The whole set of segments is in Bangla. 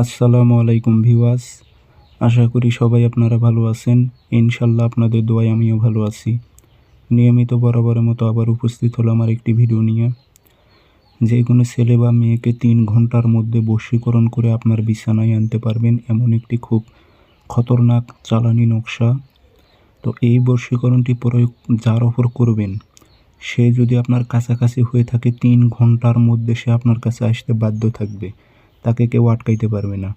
আসসালামু আলাইকুম ভিওয়াস আশা করি সবাই আপনারা ভালো আছেন। ইনশাল্লাহ আপনাদের দোয়ায় আমিও ভালো আছি। নিয়মিত বরাবরের মতো আবার উপস্থিত হলো আমার একটি ভিডিও নিয়ে। যে কোনো ছেলে বা মেয়েকে তিন ঘণ্টার মধ্যে বশীকরণ করে আপনার বিছানায় আনতে পারবেন এমন একটি খুব খতরনাক চালানি নকশা। তো এই বশীকরণটি প্রয়োগ যার ওপর করবেন, সে যদি আপনার কাছাকাছি হয়ে থাকে তিন ঘণ্টার মধ্যে সে আপনার কাছে আসতে বাধ্য থাকবে। তাকে কেউ আটকাইতে পারবে না।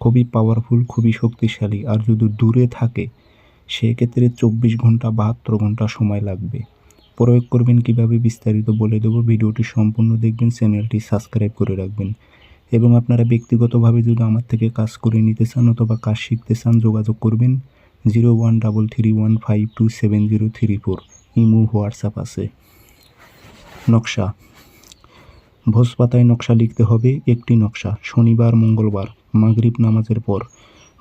খুবই পাওয়ারফুল খুবই শক্তিশালী আর যদি দূরে থাকে, সেক্ষেত্রে চব্বিশ ঘণ্টা, বাহাত্তর ঘণ্টা সময় লাগবে। প্রয়োগ করবেন কীভাবে বিস্তারিত বলে দেবো। ভিডিওটি সম্পূর্ণ দেখবেন, চ্যানেলটি সাবস্ক্রাইব করে রাখবেন। এবং আপনারা ব্যক্তিগতভাবে যদি আমার থেকে কাজ করে নিতে চান অথবা কাজ শিখতে চান, যোগাযোগ করবেন zero one double three one five two seven zero three four. Imo, WhatsApp আছে। নকশা। ভোজ পাতায় নকশা লিখতে হবে একটি নকশা, শনিবার, মঙ্গলবার, মাগরিব নামাজের পর।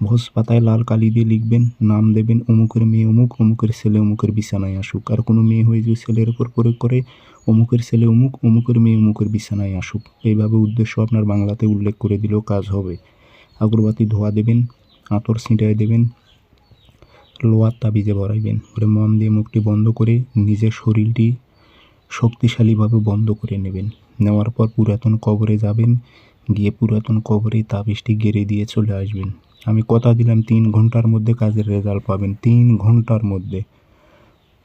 ভোজ পাতায় লাল কালি দিয়ে লিখবেন, নাম দেবেন অমুকের মেয়ে অমুক, অমুকের ছেলে অমুকের বিছানায় আসুক। আর কোনো মেয়ে হয়ে যদি ছেলের উপর প্রয়োগ করে, অমুকের ছেলে অমুক, অমুকের মেয়ে অমুকের বিছানায় আসুক। এইভাবে উদ্দেশ্য আপনার বাংলাতে উল্লেখ করে দিলেও কাজ হবে। আগরবাতি ধোয়া দেবেন, আতর ছিটায় দেবেন লোয়ার তাবিজে ভরাইবেন। পরে মম দিয়ে মুখটি বন্ধ করে নিজের শরীরটি শক্তিশালীভাবে বন্ধ করে নেবেন। নেওয়ার পর পুরাতন কবরে যাবেন, গিয়ে পুরাতন কবরে তাবিজটি গেড়ে দিয়ে চলে আসবেন। আমি কথা দিলাম, তিন ঘণ্টার মধ্যে কাজের রেজাল্ট পাবেন, তিন ঘণ্টার মধ্যে।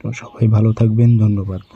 তো সবাই ভালো থাকবেন, ধন্যবাদ।